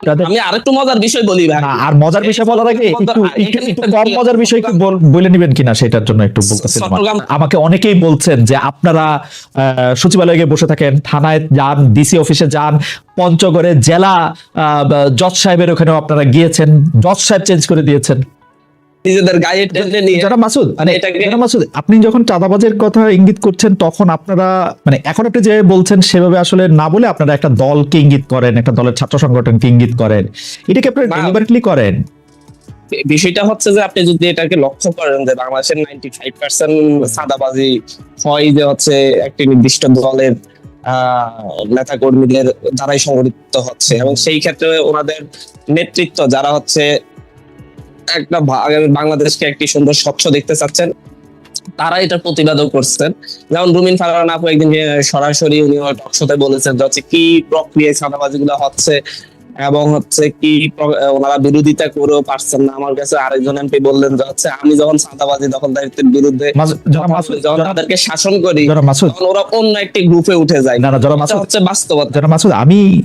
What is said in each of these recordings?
আমি আরেকটু মজার বিষয় বলি ভাই। আর মজার বিষয় বলার আগে একটু কম মজার বিষয় একটু বলে নেবেন কিনা সেটার জন্য একটু বলতেছিলাম। আমাকে অনেকেই বলছেন যে আপনারা আহ, সচিবালয়ে গিয়ে বসে থাকেন থানায় যান ডিসি অফিসে যান পঞ্চগড়ে জেলা আহ, জজ সাহেবের ওখানেও আপনারা গিয়েছেন জজ সাহেব চেঞ্জ করে দিয়েছেন। নিজেদের গায়ে টেনে নিয়ে যারা মাসুদ মানে যারা মাসুদ আপনি যখন চাঁদাবাজের কথা ইঙ্গিত করছেন তখন আপনারা মানে এখন আপনি যে বলছেন সেভাবে আসলে না বলে আপনারা একটা দলকে ইঙ্গিত করেন একটা দলের ছাত্র সংগঠনকে ইঙ্গিত করেন। এটাকে আপনারা ডেলিভারেটলি করেন? বিষয়টা হচ্ছে যে আপনি যদি এটাকে লক্ষ্য করেন যে বাংলাদেশের নাইনটি ফাইভ পার্সেন্ট সাদাবাজি হয় যে হচ্ছে একটি নির্দিষ্ট দলের নেতা কর্মীদের দ্বারাই সংগঠিত হচ্ছে। এবং সেই ক্ষেত্রে ওনাদের নেতৃত্ব যারা হচ্ছে একটা বাংলাদেশকে একটি সুন্দর স্বচ্ছ দেখতে চাচ্ছেন। তারা এটা প্রতিবাদও করছেন। যেমন রুমিন ফারহান আপু একদিন সরাসরি উনি টকশোতে বলেছেন যে কি প্রক্রিয়ায় চাঁদাবাজি গুলো হচ্ছে এবং হচ্ছে কি ওনারা বিরোধিতা করেও পারছেন না। আমার কাছে আরেকজন এমপি বললেন যে হচ্ছে আমি যখন চাঁদাবাজি দখলদারিত্বের বিরুদ্ধে যখন তাদেরকে শাসন করি তখন ওরা অন্য একটি গ্রুপে উঠে যায়। না না যারা মাসুদ হচ্ছে বাস্তবতা। যারা মাসুদ আমি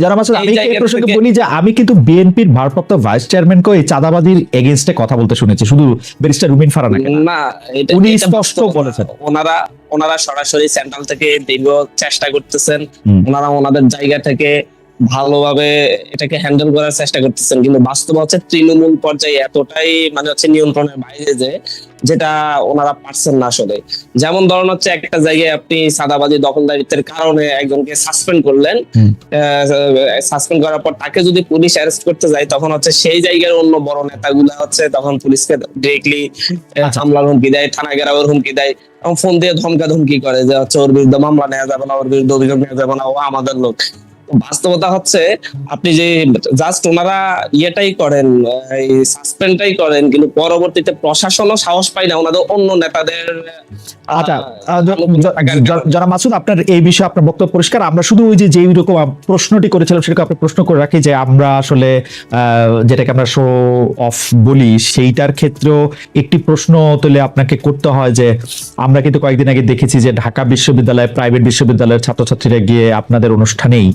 যারা মাসুদ আমি এই প্রসঙ্গে বলি যে আমি কিন্তু বিএনপির ভারপ্রাপ্ত ভাইস চেয়ারম্যানকে এই চাঁদাবাজির এগেনস্টে কথা বলতে শুনেছি। শুধু ব্যারিস্টার রুমিন ফারানাকে না। না এটা- উনি স্পষ্ট বলেছেন। ওনারা ওনারা সরাসরি সেন্ট্রাল থেকে দীর্ঘ চেষ্টা করতেছেন। ওনারা ওনাদের জায়গা থেকে ভালোভাবে এটাকে হ্যান্ডেল করার চেষ্টা করতেছেন। কিন্তু বাস্তব হচ্ছে তৃণমূল পর্যায়ে এতটাই মানে হচ্ছে নিয়ন্ত্রণের বাইরে যে যেটা ওনারা পারছেন না আসলে। যেমন ধরুন হচ্ছে একটা জায়গায় আপনি সাদাবাজি দখলদারিত্বের কারণে একজনকে সাসপেন্ড করলেন সাসপেন্ড করার পর তাকে যদি পুলিশ অ্যারেস্ট করতে যায় তখন হচ্ছে সেই জায়গার অন্য বড় নেতাগুলা হচ্ছে তখন পুলিশকে ডিরেক্টলি আচ্ছা। হামলার হুমকি দেয় থানা ঘেরাওয়ের হুমকি দেয় এবং ফোন দিয়ে ধমকা ধমকি করে যে হচ্ছে ওর বিরুদ্ধে মামলা নেওয়া যাবে না ওর বিরুদ্ধে অভিযোগ নেওয়া যাবে না ও আমাদের লোক। বাস্তবতা হচ্ছে আপনি যে জাস্ট ওনারা ইয়েটাই করেন এই সাসপেন্ডটাই করেন কিন্তু পরবর্তীতে প্রশাসনও সাহস পায় না ওনাদের অন্য নেতাদের আচ্ছা। যারা মাসুদ আপনার এই বিষয়ে আপনার বক্তব্য পরিষ্কার আমরা শুধু ওই যে যেই রকম প্রশ্নটি করেছিলাম সেটাকে আপনি প্রশ্ন করে রাখি যে আমরা আসলে যেটাকে আমরা শো অফ বলি সেইটার ক্ষেত্রেও একটি প্রশ্ন তুলে আপনাকে করতে হয় যে আমরা কিন্তু কয়েকদিন আগে দেখেছি যে ঢাকা বিশ্ববিদ্যালয় প্রাইভেট বিশ্ববিদ্যালয়ের ছাত্রছাত্রীরা গিয়ে আপনাদের অনুষ্ঠানেই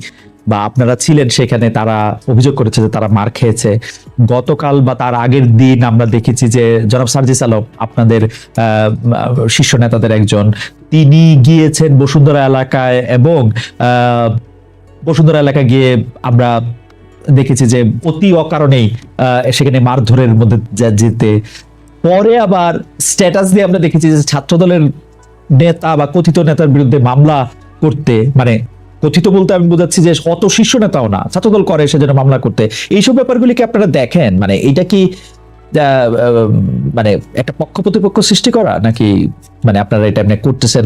বা আপনারা ছিলেন সেখানে, তারা অভিযোগ করেছে যে তারা মার খেয়েছে। গতকাল বা তার আগের দিন আমরা দেখেছি যে জনাব সার্জিস আলম, আপনাদের শীর্ষ নেতাদের একজন, তিনি গিয়েছেন বসুন্ধরা এলাকায় এবং বসুন্ধরা এলাকায় গিয়ে আমরা দেখেছি যে অতি অকারণেই সেখানে মারধরের মধ্যে যেতে পরে আবার স্ট্যাটাস দিয়ে আমরা দেখেছি যে ছাত্রদলের নেতা বা কথিত নেতার বিরুদ্ধে মামলা করতে মানে কথিত বলতে আমি বোঝাচ্ছি যে অত শীর্ষ নেতাও না, ছাত্রদল করে সেজন্য মামলা করতে। এইসব ব্যাপারগুলি কি আপনারা দেখেন? মানে এটা কি মানে একটা পক্ষ প্রতিপক্ষ সৃষ্টি করা, নাকি মানে আপনারা এটা এমনি করতেছেন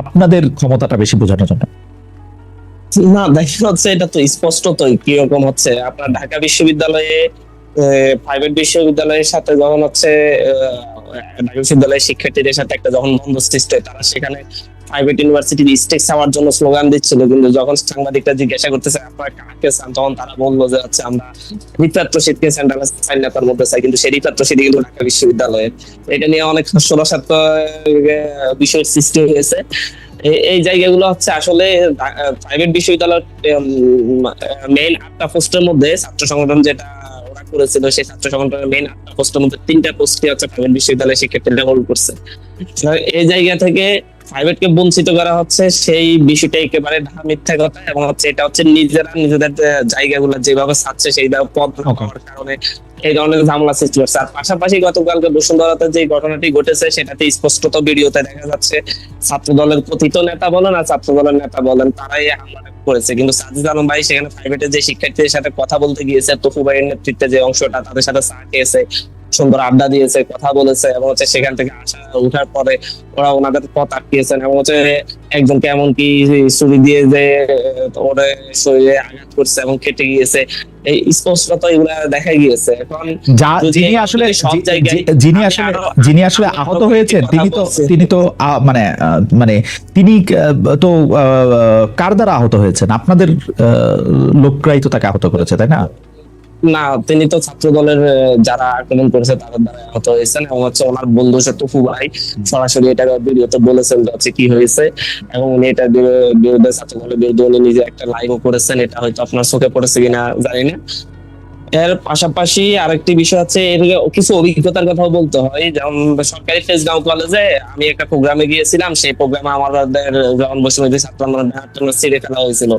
আপনাদের ক্ষমতাটা বেশি বোঝানোর জন্য? না, দেখা হচ্ছে এটা তো স্পষ্ট তো কীরকম হচ্ছে। আপনার ঢাকা বিশ্ববিদ্যালয়ে প্রাইভেট বিশ্ববিদ্যালয়ের সাথে যখন হচ্ছে ঢাকা বিশ্ববিদ্যালয়ের শিক্ষার্থীদের সাথে একটা যখন বন্ধ সৃষ্টি হয়, তারা সেখানে প্রাইভেট ইউনিভার্সিটির স্টেক হওয়ার জন্য স্লোগান দিচ্ছিল, কিন্তু যখন সাংবাদিকরা জিজ্ঞাসা করতেছে, আপনারা কাকে চান তখন তারা বলল যে হচ্ছে আমরা রিফাত রশিদকে সেন্ট্রাল সাইন নেতার মধ্যে চাই। কিন্তু সেই রিফাত রশিদ কিন্তু ঢাকা বিশ্ববিদ্যালয়ে এটা নিয়ে অনেক ষোলসাত বিষয়ের সৃষ্টি হয়েছে। এই জায়গাগুলো হচ্ছে আসলে প্রাইভেট বিশ্ববিদ্যালয়ের মেইন আটটা পোস্টের মধ্যে ছাত্র সংগঠন যেটা ওরা করেছিল, সেই ছাত্র সংগঠনের মেইন আটটা পোস্টের মধ্যে তিনটা পোস্টই হচ্ছে প্রাইভেট বিশ্ববিদ্যালয়ের শিক্ষার্থীরা হোল্ড করছে। এই জায়গা থেকে প্রাইভেটকে বঞ্চিত করা হচ্ছে সেই বিষয়টা একেবারে মিথ্যা কথা এবং হচ্ছে এটা হচ্ছে নিজেরা নিজেদের জায়গাগুলো যেভাবে ছাড়ছে সেইভাবে পদ. পাওয়ার কারণে এই ধরনের ঝামেলা সৃষ্টি করছে আর পাশাপাশি গতকালকে বসুন্ধরাতে যে ঘটনাটি ঘটেছে সেটাতে স্পষ্টত ভিডিওতে দেখা যাচ্ছে ছাত্র দলের কথিত নেতা বলেন আর ছাত্র দলের নেতা বলেন তারাই হামলাটা করেছে। কিন্তু সাজিদ আলম ভাই সেখানে প্রাইভেটে যে শিক্ষার্থীদের সাথে কথা বলতে গিয়েছে তফু ভাইয়ের নেতৃত্বে যে অংশটা তাদের সাথে চা খেয়েছে। সুন্দর আড্ডা দিয়েছে কথা বলেছে এবং হচ্ছে সেখান থেকে আসা উঠার পরে ওরা ওনাদের পথ আটকিয়েছেন এবং হচ্ছে একজনকে এমনকি ছুরি দিয়ে যে ওরে শরীরে আঘাত করছে এবং কেটে গিয়েছে। এই স্পষ্টত এগুলা দেখা গিয়েছে। এখন যিনি আসলে যিনি আসলে যিনি আসলে আহত কথা হয়েছেন তিনি তো তিনি তো মানে মানে তিনি তো আহ, কার দ্বারা আহত হয়েছেন? আপনাদের আহ, লোকরাই তো তাকে আহত করেছে তাই না? না, তিনি তো ছাত্র দলের যারা আক্রমণ করেছে তাদের দ্বারা আহত হয়েছেন এবং হচ্ছে ওনার বন্ধু সে খুব ভাই। সরাসরি এটা ভিডিওতে বলেছেন যে হচ্ছে কি হয়েছে এবং উনি এটা বিরুদ্ধে ছাত্র দলের বিরুদ্ধে উনি নিজে একটা লাইভও করেছেন। এটা হয়তো আপনার চোখে পড়েছে কিনা জানি না। এর পাশাপাশি আরেকটি বিষয় আছে এর কিছু অভিজ্ঞতার কথাও বলতে হয়। যেমন সরকারি ফেসগাঁও কলেজে আমি একটা প্রোগ্রামে গিয়েছিলাম। সেই প্রোগ্রামে আমাদের যখন বসুমতী ছাত্র আন্দোলন ব্যানারটা ছিঁড়ে ফেলা হয়েছিল।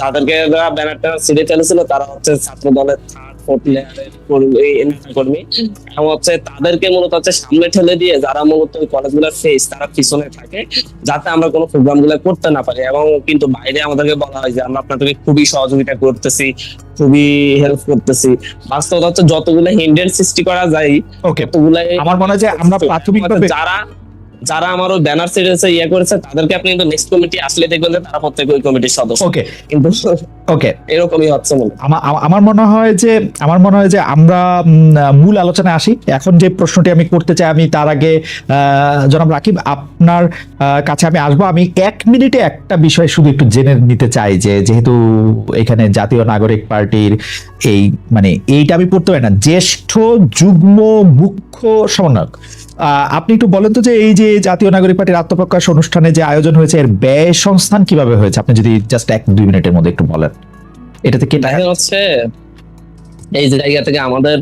যাদেরকে যারা ব্যানার ছিঁড়ে ফেলেছিল, তারা হচ্ছে ছাত্র দলের ফোর্থ লেয়ারের কর্মী নেতা কর্মী। এবং হচ্ছে তাদেরকে মূলত হচ্ছে সামনে ঠেলে দিয়ে যারা মূলত ওই কলেজগুলোর ফেস তারা পিছনে থাকে যাতে আমরা কোনো প্রোগ্রামগুলো করতে না পারি। এবং কিন্তু বাইরে আমাদেরকে বলা হয় যে আমরা আপনাদেরকে খুবই সহযোগিতা করতেছি খুবই হেল্প করতেছি। বাস্তবতা হচ্ছে যতগুলো হিন্ডেন সৃষ্টি করা যায় ওকে আমার মনে হয় যে আমরা প্রাথমিকভাবে যারা যারা আমার ওই ব্যানার ছেড়েছে ইয়ে করেছে তাদেরকে আপনি কিন্তু নেক্সট কমিটি আসলে দেখবেন যে তারা প্রত্যেক ওই কমিটির সদস্য। ওকে কিন্তু ওকে এরকমই হচ্ছে। আমা- আমা- আমার মনে হয় যে আমার মনে হয় যে আমরা মূল আলোচনায় আসি। এখন যে প্রশ্নটি আমি করতে চাই আমি তার আগে জনাব রাকিব আপনার কাছে আমি আসব। আমি এক মিনিটে একটা বিষয় শুধু একটু জেনে নিতে চাই যে যেহেতু এখানে জাতীয় নাগরিক পার্টির এই মানে এইটা আমি পড়তে পারি না। জ্যেষ্ঠ যুগ্ম মুখ্য সমন্বয়ক। আপনি একটু বলেন তো যে এই যে জাতীয় নাগরিক পার্টির আত্মপ্রকাশ অনুষ্ঠানে যে আয়োজন হয়েছে এর ব্যয় সংস্থান কীভাবে হয়েছে? আপনি যদি জাস্ট এক দুই মিনিটের মধ্যে একটু বলেন। এটাতে কি দেখা হচ্ছে এই জায়গা থেকে আমাদের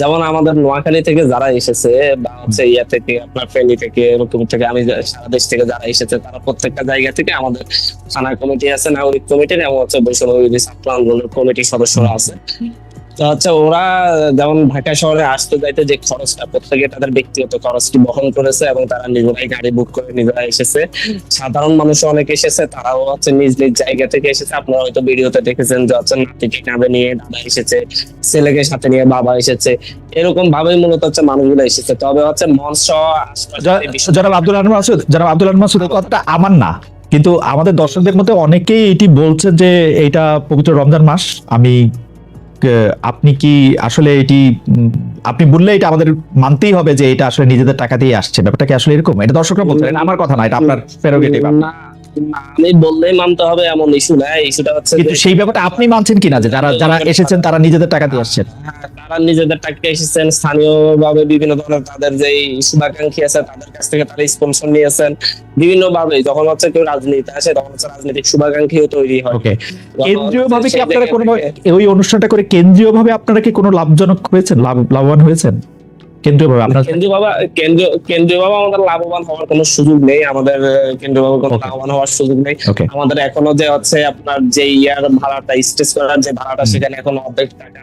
যেমন আমাদের নোয়াখালী থেকে যারা এসেছে বা হচ্ছে ইয়া থেকে আপনার ফেনী থেকে এরকম থেকে আমি সারা দেশ থেকে যারা এসেছে তারা প্রত্যেকটা জায়গা থেকে আমাদের থানা কমিটি আছে নাগরিক কমিটির এবং হচ্ছে বৈষম্য ছাত্র আন্দোলনের কমিটির সদস্যরা আছে। তো হচ্ছে ওরা যেমন ঢাকা শহরে আসতে যাইতে যে খরচটা প্রত্যেকে তাদের ব্যক্তিগত খরচটি বহন করেছে এবং তারা নিজেরাই গাড়ি বুক করে নিজেরা এসেছে? সাধারণ মানুষ অনেক এসেছে তারাও হচ্ছে নিজ নিজ জায়গা থেকে এসেছে। আপনারা হয়তো ভিডিওতে দেখেছেন যে হচ্ছে নাতিকে কাঁধে নিয়ে দাদা এসেছে ছেলেকে সাথে নিয়ে বাবা এসেছে। এরকম ভাবে মূলত হচ্ছে মানুষগুলো এসেছে। তবে হচ্ছে মঞ্চ সহ আশপাশের যে বিষয়- জনাব আব্দুল আহমদ মাসুদ জনাব আব্দুল আহমদ মাসুদ এই কথাটা আমার না। কিন্তু আমাদের দর্শকদের মধ্যে অনেকেই এটি বলছে যে এটা পবিত্র রমজান মাস আমি আপনি কি আসলে এটি আপনি বললে এটা আমাদের মানতেই হবে যে এটা আসলে নিজেদের টাকা দিয়ে আসছে। ব্যাপারটা কি আসলে এরকম? এটা দর্শকরা বলছেন আমার কথা না এটা আপনার প্রেরোগেটিভ না না, আমি বললেই মানতে হবে এমন ইস্যু না ইস্যুটা হচ্ছে কিন্তু সেই ব্যাপারটা আপনি মানছেন কিনা যে যারা যারা এসেছেন তারা নিজেদের টাকা দিয়ে আসছেন? হ্যাঁ, তারা নিজেদের টাকা এসেছেন স্থানীয় ভাবে বিভিন্ন ধরনের তাদের যে শুভাকাঙ্ক্ষী আছে তাদের কাছ থেকে তারা স্পন্সর নিয়েছেন বিভিন্ন ভাবে যখন হচ্ছে কেউ রাজনীতি আসে তখন হচ্ছে রাজনৈতিক শুভাকাঙ্ক্ষীও তৈরি হয়। ওকে। কেন্দ্রীয় ভাবে কি আপনারা কোনো ওই অনুষ্ঠানটা করে কেন্দ্রীয় ভাবে আপনারা কি কোনো লাভজনক হয়েছেন লাভ লাভবান হয়েছেন? কেন্দ্রীয় ভাবে আপনার কেন্দ্রীয় বাবা কেন্দ্রীয় কেন্দ্রীয় বাবা আমাদের লাভবান হওয়ার কোনো সুযোগ নেই আমাদের কেন্দ্রীয় বাবা কোনো. লাভবান হওয়ার সুযোগ নেই। আমাদের এখনও যে হচ্ছে আপনার যে ইয়ার ভাড়াটা স্টেজ করার যে ভাড়াটা সেখানে এখনও অর্ধেক টাকা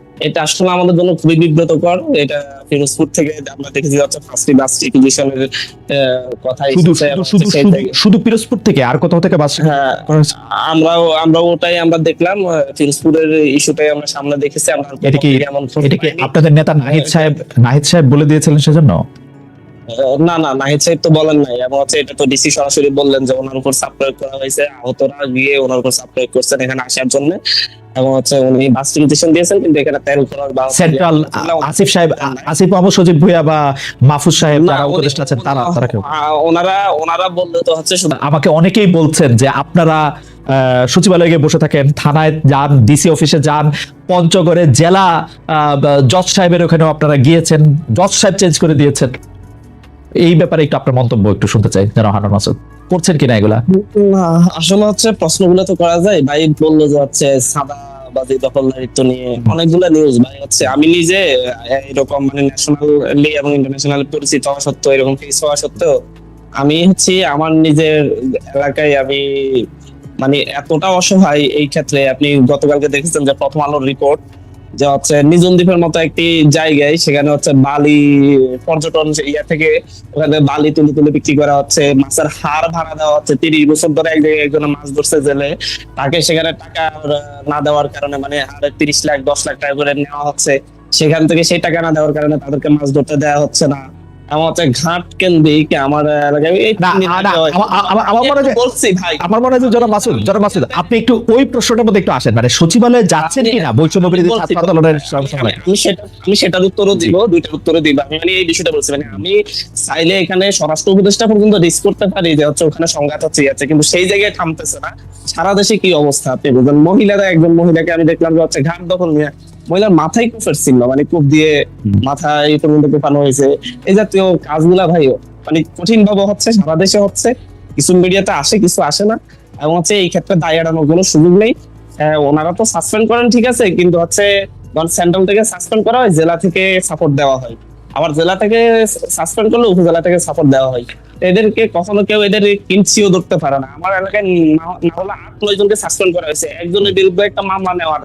এটা আসলে আমাদের জন্য খুবই বিব্রতকর। এটা ফিরোজপুর থেকে আমরা দেখেছি হচ্ছে ফার্স্টি বাস এক্সিবিশনের কথা শুধু শুধু পিরোজপুর থেকে। আর কোথাও থেকে বাস হ্যাঁ আমরাও আমরা ওটাই আমরা দেখলাম ফিরোজপুরের ইস্যুটাই আমরা সামনে দেখেছি আমরা এটা কি আপনাদের নেতা নাহিদ সাহেব নাহিদ সাহেব বলে দিয়েছিলেন সেজন্য? না না নাহিদ সাহেব তো বলেন নাই এবং হচ্ছে এটা তো ডিসি সরাসরি বললেন যে ওনার উপর চাপ প্রয়োগ করা হয়েছে আহতরা গিয়ে ওনার উপর চাপ প্রয়োগ করছেন এখানে আসার জন্য এবং হচ্ছে উনি দিয়েছেন কিন্তু এখানে করার বা সেন্ট্রাল আসিফ সাহেব আসিফ সজিব বা মাহফুজ সাহেব যারা উপদেষ্টা আছেন তারা তারা কেউ? ওনারা ওনারা বললে তো হচ্ছে আমাকে অনেকেই বলছেন যে আপনারা সচিবালয়ে গিয়ে বসে থাকেন থানায় যান ডিসি অফিসে যান পঞ্চগড়ে জেলা জজ সাহেবের ওখানেও আপনারা গিয়েছেন জজ সাহেব চেঞ্জ করে দিয়েছেন। এই ব্যাপারে একটু আপনার মন্তব্য একটু শুনতে চাই যেন হানান মাসুদ। করছেন কিনা এগুলা? আসলে হচ্ছে প্রশ্নগুলো তো করা যায়। ভাই বলল যে হচ্ছে সাদা বাজি দখলদারিত্ব নিয়ে। অনেকগুলো নিউজ ভাই হচ্ছে আমি নিজে এরকম মানে ন্যাশনালি এবং ইন্টারন্যাশনাল পরিচিত হওয়া সত্ত্বেও, এরকম ফেস হওয়া সত্ত্বেও, আমি হচ্ছে আমার নিজের এলাকায় আমি মানে এতটা অসহায় এই ক্ষেত্রে আপনি গতকালকে দেখেছেন যে প্রথম আলোর রিপোর্ট যে হচ্ছে নিজন দ্বীপের মতো একটি জায়গায়, সেখানে হচ্ছে বালি পর্যটন ইয়া থেকে ওখানে বালি তুলে তুলে বিক্রি করা হচ্ছে, মাছের হার ভাড়া দেওয়া হচ্ছে। তিরিশ বছর ধরে এক জায়গায় একজন মাছ ধরছে জেলে, তাকে সেখানে টাকা না দেওয়ার কারণে মানে হারে তিরিশ লাখ, দশ লাখ টাকা করে নেওয়া হচ্ছে। সেখান থেকে সেই টাকা না দেওয়ার কারণে তাদেরকে মাছ ধরতে দেওয়া হচ্ছে না। আমার ঘাট কেন্দ্রিক আমার এলাকায়। আমার- মনে হয় বলছি ভাই। আমার মনে হয় মাসুদ মাসুদ আপনি একটু ওই প্রশ্নটার মধ্যে একটু আসেন। মানে সচিবালয়ে যাচ্ছেন কিনা? বৈষম্য বিরোধী ছাত্র আন্দোলনের আমি- সেটা আমি সেটার উত্তরও দিব দুইটার উত্তরও দিব। আমি মানে এই বিষয়টা বলছি মানে আমি চাইলে এখানে স্বরাষ্ট্র উপদেষ্টা পর্যন্ত রিস্ক করতে পারি যে হচ্ছে ওখানে সংঘাত হচ্ছে আছে কিন্তু সেই জায়গায় থামতেছে না। সারা দেশে কি অবস্থা? আপনি বুঝলেন মহিলারা একজন মহিলাকে আমি দেখলাম যে হচ্ছে ঘাট দখল নিয়ে মহিলার মাথায় কুফের ছিল মানে কূপ দিয়ে মাথায় পর্যন্ত কোপানো হয়েছে। এই জাতীয় কাজগুলা ভাই মানে কঠিন ভাবে হচ্ছে সারা দেশে হচ্ছে কিছু মিডিয়াতে আসে কিছু আসে না। এবং হচ্ছে এই ক্ষেত্রে দায় এড়ানোর কোনো সুযোগ নেই। হ্যাঁ, ওনারা তো সাসপেন্ড করেন ঠিক আছে কিন্তু হচ্ছে সেন্ট্রাল থেকে সাসপেন্ড করা হয় জেলা থেকে সাপোর্ট দেওয়া হয়। আবার জেলা থেকে সাসপেন্ড করলে উপজেলা থেকে সাপোর্ট দেওয়া হয়। এদেরকে কখনো কেউ এদের কিনছিও ধরতে পারে না। আমার এলাকায় না হলে আট নয় জনকে সাসপেন্ড করা হয়েছে। একজনের বিরুদ্ধে একটা মামলা নেওয়ার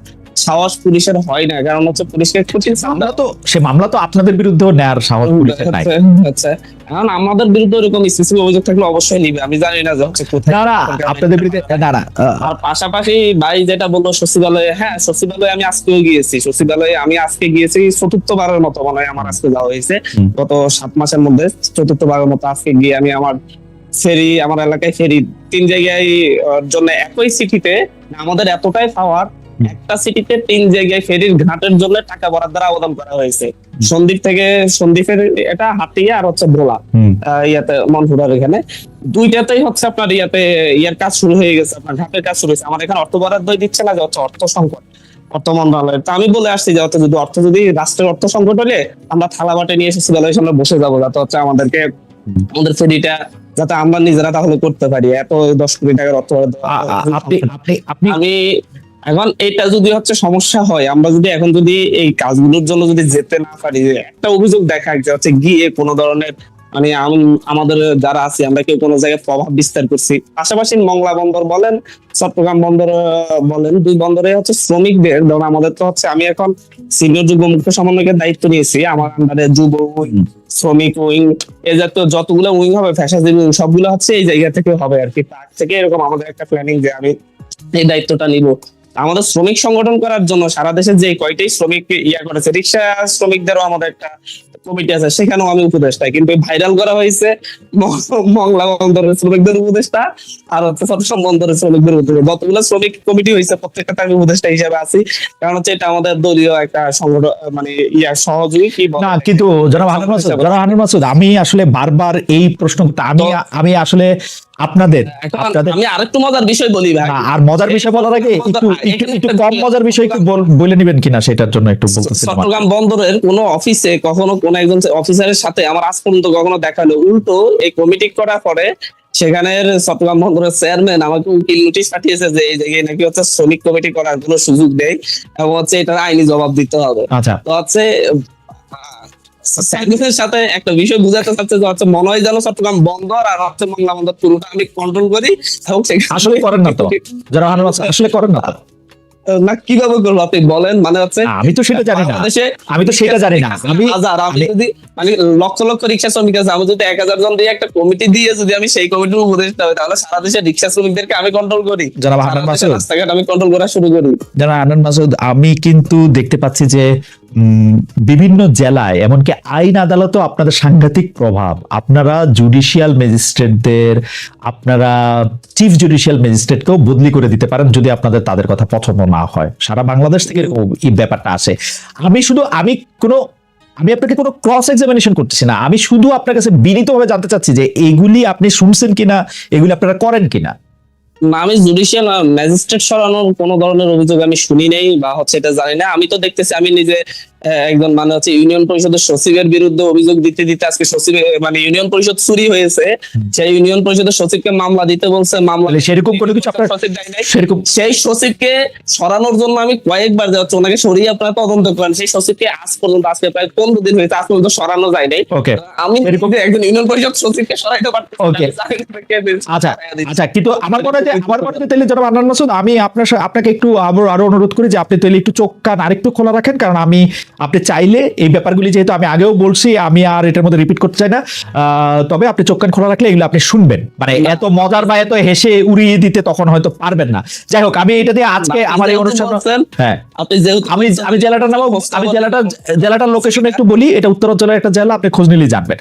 সাহস পুলিশের হয় না কারণ হচ্ছে পুলিশকে মামলা তো সে মামলা তো আপনাদের বিরুদ্ধেও নেয়ার সাহস পুলিশের নাই। আচ্ছা, আচ্ছা। এখন আমাদের বিরুদ্ধে এরকম স্পেসিফিক অভিযোগ থাকলে অবশ্যই নিবে আমি জানি না যে হচ্ছে কোথায়। না না আপনাদের বিরুদ্ধে না না আর পাশাপাশি ভাই যেটা বলল সচিবালয়ে হ্যাঁ সচিবালয়ে আমি আজকেও গিয়েছি সচিবালয়ে আমি আজকে গিয়েছি চতুর্থবারের মতো মনে হয় আমার আজকে যাওয়া হয়েছে। গত সাত মাসের মধ্যে চতুর্থবারের মতো আজকে গিয়ে আমি আমার ফেরি আমার এলাকায় ফেরি তিন জায়গায় জন্য একই সিটিতে আমাদের এতটাই পাওয়ার। একটা সিটিতে তিন জায়গায় ফেরির ঘাটের জন্য টাকা বরাদ্দের আবেদন করা হয়েছে। সন্দীপ থেকে সন্দীপের এটা হাতিয়া আর হচ্ছে ভোলা ইয়াতে মনপুরার এখানে। দুইটাতেই হচ্ছে আপনার ইয়াতে ইয়ার কাজ শুরু হয়ে গেছে আপনার ঘাটের কাজ শুরু হয়েছে। আমার এখানে অর্থ বরাদ্দ দিচ্ছে না যে হচ্ছে অর্থ সংকট অর্থ মন্ত্রণালয় তা আমি বলে আসছি যে হচ্ছে যদি অর্থ যদি রাষ্ট্রের অর্থ সংকট হলে আমরা থালা বাটে নিয়ে এসে সামনে বসে যাব যাতে হচ্ছে আমাদেরকে আমাদের ফেরিটা যাতে আমরা নিজেরা তাহলে করতে পারি। এত দশ কোটি টাকার অর্থ আপনি আপনি আমি এখন এটা যদি হচ্ছে সমস্যা হয় আমরা যদি এখন যদি এই কাজগুলোর জন্য যদি যেতে না পারি একটা অভিযোগ দেখা যে হচ্ছে গিয়ে কোনো ধরনের মানে আমাদের যারা আছে আমরা কেউ কোনো জায়গায় প্রভাব বিস্তার করছি। পাশাপাশি মংলা বন্দর বলেন চট্টগ্রাম বন্দর বলেন দুই বন্দরে হচ্ছে শ্রমিকদের ধরুন আমাদের তো হচ্ছে আমি এখন সিনিয়র যুগ্ম মুখ্য সমন্বয়কের দায়িত্ব নিয়েছি আমার আন্ডারে যুব উইং শ্রমিক উইং এ জাতীয় যতগুলো উইং হবে ফ্যাশন উইং সবগুলো হচ্ছে এই জায়গা থেকে হবে আর কি। তার থেকে এরকম আমাদের একটা প্ল্যানিং যে আমি এই দায়িত্বটা নিব। আমাদের শ্রমিক সংগঠন করার জন্য সারা দেশে যে কয়টাই শ্রমিক ইয়া করেছে, রিক্সা শ্রমিকদেরও আমাদের একটা কমিটি আছে, সেখানেও আমি উপদেষ্টা কিন্তু ভাইরাল করা হয়েছে মংলা বন্দরের শ্রমিকদের উপদেষ্টা আর হচ্ছে চট্টগ্রাম বন্দরের শ্রমিকদের উপদেষ্টা যতগুলো শ্রমিক কমিটি হয়েছে প্রত্যেকটা আমি উপদেষ্টা হিসেবে আছি। কারণ হচ্ছে এটা আমাদের দলীয় একটা সংগঠন মানে ইয়া, সহযোগী কি না, কিন্তু জনাব হানিফ মাসুদ, জনাব হানিফ মাসুদ, আমি আসলে বারবার এই প্রশ্ন আমি আমি আসলে আপনাদের আমি আরেকটু মজার বিষয় বলি ভাই। আর মজার বিষয় বলার আগে একটু একটু কম মজার বিষয় একটু বলে নিবেন কিনা সেটার জন্য একটু কি। চট্টগ্রাম বন্দরের কোন অফিসে কখনো কোন একজন অফিসারের সাথে আমার আজ পর্যন্ত কখনো দেখা হলো উল্টো এই কমিটি করার পরে সেখানের চট্টগ্রাম বন্দরের চেয়ারম্যান আমাকে উকিল নোটিশ পাঠিয়েছে যে এই জায়গায় নাকি হচ্ছে শ্রমিক কমিটি করার কোনো সুযোগ নেই এবং হচ্ছে এটার আইনি জবাব দিতে হবে। আচ্ছা। তো হচ্ছে সাথে একটা বিষয় বুঝাতে চাচ্ছে যে হচ্ছে মনে হয় যেন চট্টগ্রাম বন্দর আর হচ্ছে মংলা বন্দর পুরোটা আমি কন্ট্রোল করি। এবং আসলে করেন না তো? হানিফ আসলে করেন না না কীভাবে করব আপনি বলেন? মানে হচ্ছে আমি তো সেটা জানি না। আমি তো সেটা জানি না। আমি হাজার আমি আমি- যদি মানে লক্ষ লক্ষ রিক্সা শ্রমিক আছে আমি যদি এক হাজার জন দিয়ে একটা কমিটি দিয়ে যদি আমি সেই কমিটির উপদেষ্টা হই তাহলে সারা দেশের রিক্সা শ্রমিকদেরকে আমি কন্ট্রোল করি। যারা সারা হান্নান মাসুদ রাস্তাঘাট আমি কন্ট্রোল করা শুরু করি। যারা আনন্দ মাসুদ আমি কিন্তু দেখতে পাচ্ছি যে বিভিন্ন জেলায়, এমনকি আইন আদালতও আপনাদের সাংঘাতিক প্রভাব। আপনারা জুডিশিয়াল ম্যাজিস্ট্রেটদের আপনারা চিফ জুডিশিয়াল ম্যাজিস্ট্রেটকেও বদলি করে দিতে পারেন যদি আপনাদের তাদের কথা পছন্দ না হয়। সারা বাংলাদেশ থেকে এই ব্যাপারটা আসে। আমি শুধু, আমি কোনো, আমি আপনাকে কোনো ক্রস এক্সামিনেশন করতেছি না। আমি শুধু আপনার কাছে বিনীতভাবে জানতে চাচ্ছি যে এগুলি আপনি শুনছেন কিনা, এগুলি আপনারা করেন কিনা। আমি জুডিশিয়াল ম্যাজিস্ট্রেট সরানোর কোন ধরনের অভিযোগ আমি শুনি নাই বা হচ্ছে এটা জানি না। আমি তো দেখতেছি, আমি নিজে একজন মানে হচ্ছে ইউনিয়ন পরিষদের সচিবের বিরুদ্ধে অভিযোগ দিতে দিতে আজকে সচিব মানে ইউনিয়ন পরিষদ চুরি হয়েছে। সেই ইউনিয়ন পরিষদের সচিবকে মামলা দিতে বলছে মামলা সেরকম কোনো কিছু আপনার সচিব। সেরকম সেই সচিবকে সরানোর জন্য আমি কয়েকবার যাচ্ছি ওনাকে সরিয়ে আপনারা তদন্ত করেন। সেই সচিবকে আজ পর্যন্ত আজকে প্রায় পনেরো দিন হয়েছে আজ পর্যন্ত সরানো যায় নাই। আমি একজন ইউনিয়ন পরিষদ সচিবকে সরাইতে দিয়েছে। আচ্ছা আচ্ছা কিন্তু আমার মনে হয় আমার মনে হয় তাহলে যারা আন্নান আমি আপনার আপনাকে একটু আবার আরও অনুরোধ করি যে আপনি তাহলে একটু চোখ কান আরেকটু খোলা রাখেন কারণ আমি আপনি চাইলে এই ব্যাপারগুলি যেহেতু আমি আগেও বলছি আমি আর এটার মধ্যে রিপিট করতে চাই না। তবে আপনি চোখ কান খোলা রাখলে এগুলো আপনি শুনবেন। মানে এত মজার বা এত হেসে উড়িয়ে দিতে তখন হয়তো পারবেন না। যাই হোক আমি এটা দিয়ে আজকে আমার এই অনুষ্ঠান হ্যাঁ। আপনি যেহেতু আমি আমি জেলাটার নাম আমি জেলাটা জেলাটার লোকেশন একটু বলি এটা উত্তরাঞ্চলের একটা জেলা আপনি খোঁজ নিলেই জানবেন।